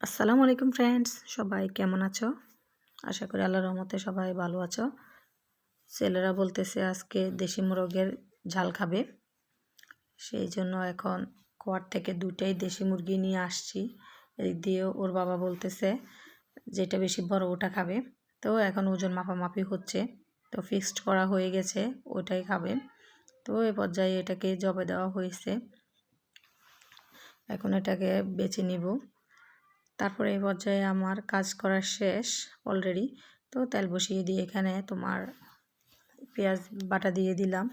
আসসালামু আলাইকুম ফ্রেন্ডস সবাই কেমন আছো? আশা করি আল্লাহর রহমতে সবাই ভালো আছো। ছেলেরা বলতেছে আজকে দেশি মুরগের ঝাল খাবে। সেই জন্য এখন কোয়ার থেকে দুটাই দেশি মুরগি নিয়ে আসছি। এদিক দিয়ে ওর বাবা বলতেছে যেটা বেশি বড় ওটা খাবে। তো এখন ওজন মাপামাপি হচ্ছে, তো ফিক্সড করা হয়ে গেছে, ওটাই খাবে। তো এ পর্যায়ে এটাকে জবে দেওয়া হয়েছে। এখন এটাকে বেছে নিব। তারপরে এই পর্যায়ে আমার কাজ করা শেষ অলরেডি তো তেল বসিয়ে দিয়ে এখানে তোমার পেঁয়াজ বাটা দিয়ে দিলাম।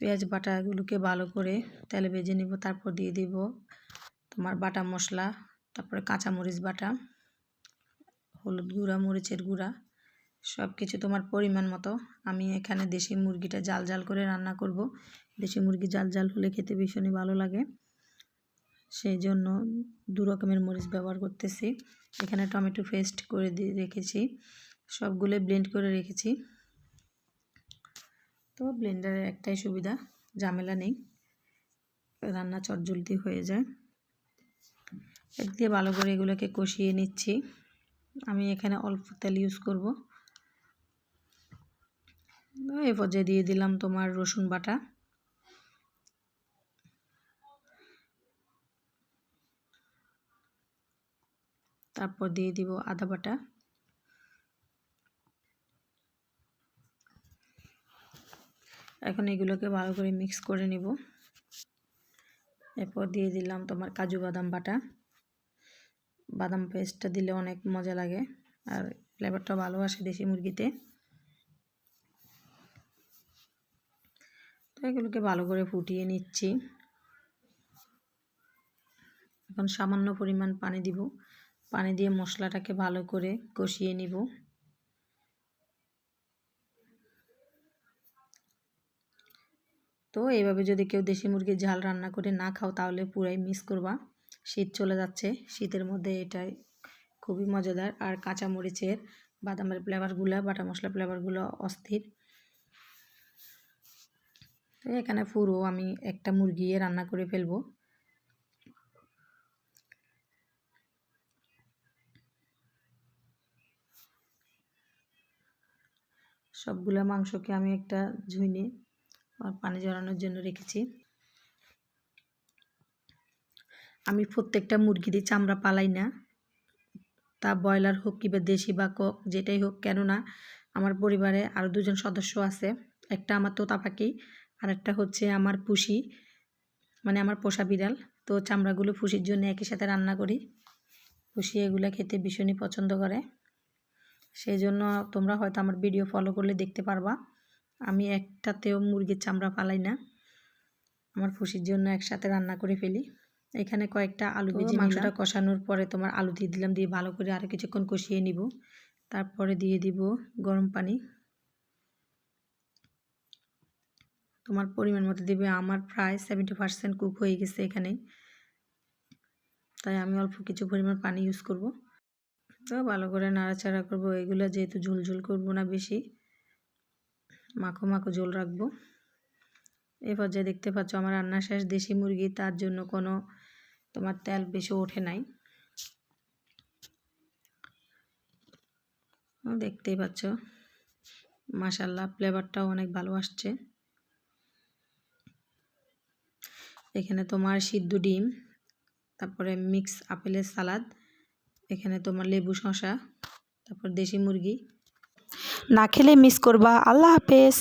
পেঁয়াজ বাটাগুলোকে ভালো করে তেলে ভেজে নিব, তারপর দিয়ে দিব তোমার বাটা মশলা, তারপরে কাঁচামরিচ বাটা, হলুদ গুঁড়া, মরিচের গুঁড়া সব কিছু তোমার পরিমাণ মতো। আমি এখানে দেশি মুরগিটা জাল জাল করে রান্না করব। দেশি মুরগি জাল জাল হলে খেতে ভীষণই ভালো লাগে। সেই জন্য দু রকমের মরিচ ব্যবহার করতেছি। এখানে টমেটো পেস্ট করে দিয়ে রেখেছি। সবগুলো ব্লেন্ড করে রেখেছি। তো ব্লেন্ডারের একটাই সুবিধা, ঝামেলা নেই। রান্না চটজলদি হয়ে যায়। এক দিয়ে ভালো করে এগুলোকে কষিয়ে নিচ্ছি। আমি এখানে অল্প তেল ইউজ করব। এ পর্যায়ে দিয়ে দিলাম তোমার রসুন বাটা। তারপর দিয়ে দিব আদা বাটা। এখন এগুলোকে ভালো করে মিক্স করে নিব। এরপর দিয়ে দিলাম তোমার কাজু বাদাম বাটা। বাদাম পেস্টটা দিলে অনেক মজা লাগে আর ফ্লেভারটা ভালো আসে দেশি মুরগিতে। তো এগুলোকে ভালো করে ফুটিয়ে নিচ্ছি। এখন সামান্য পরিমাণ পানি দিব। পানি দিয়ে মশলাটাকে ভালো করে কষিয়ে নিব। তো এইভাবে যদি কেউ দেশি মুরগির ঝাল রান্না করে না খাও, তাহলে পুরাই মিস করবা। শীত চলে যাচ্ছে, শীতের মধ্যে এটাই খুবই মজাদার। আর কাঁচা মরিচের বাদামের ফ্লেভারগুলো বাটা মশলা ফ্লেভারগুলো অস্থির। তো এখানে পুরো আমি একটা মুরগি রান্না করে ফেলব। সবগুলো মাংসকে আমি একটা ঝুইনে পানি জড়ানোর জন্য রেখেছি। আমি প্রত্যেকটা মুরগিরই চামড়া পালাই না। তা ব্রয়লার হোক কিংবা দেশি বা কক যেটাই হোক, কেননা আমার পরিবারে আরও দুজন সদস্য আছে। একটা আমার তোতা পাখি আর একটা হচ্ছে আমার পুষি মানে আমার পোষা বিড়াল। তো চামড়াগুলো পুষির জন্য একই সাথে রান্না করি। পুষি এগুলো খেতে ভীষণই পছন্দ করে। সেই জন্য তোমরা হয়তো আমার ভিডিও ফলো করলে দেখতে পারবা। আমি একটাতেও মুরগির চামড়া পালাই না। আমার খুশির জন্য একসাথে রান্না করে ফেলি। এখানে কয়েকটা আলু ভেজে মাংসটা কষানোর পরে তোমার আলু দিয়ে দিলাম দিয়ে ভালো করে আরও কিছুক্ষণ কষিয়ে নিব। তারপরে দিয়ে দিব গরম পানি। তোমার পরিমাণ মতো দিবে। আমার প্রায় সেভেন্টি পার্সেন্ট কুক হয়ে গেছে এখানে। তাই আমি অল্প কিছু পরিমাণ পানি ইউজ করব। ভালো করে নাড়াচাড়া করব। এগুলো যেহেতু ঝুলঝুল করব না বেশি, মাখো মাখো ঝোল রাখব। এ পর্যায়ে দেখতে পাচ্ছ আমার রান্না শেষ। দেশি মুরগি, তার জন্য কোনো তোমার তেল বেশি ওঠে নাই। দেখতেই পাচ্ছ মাসাল্লাহ ফ্লেভারটাও অনেক ভালো আসছে। এখানে তোমার সিদ্ধ ডিম, তারপরে মিক্স আপেলের সালাদ এখানে তোমার লেবু শশা তারপর দেশি মুরগি। না খেলে মিস করবা। আল্লাহ হাফেজ।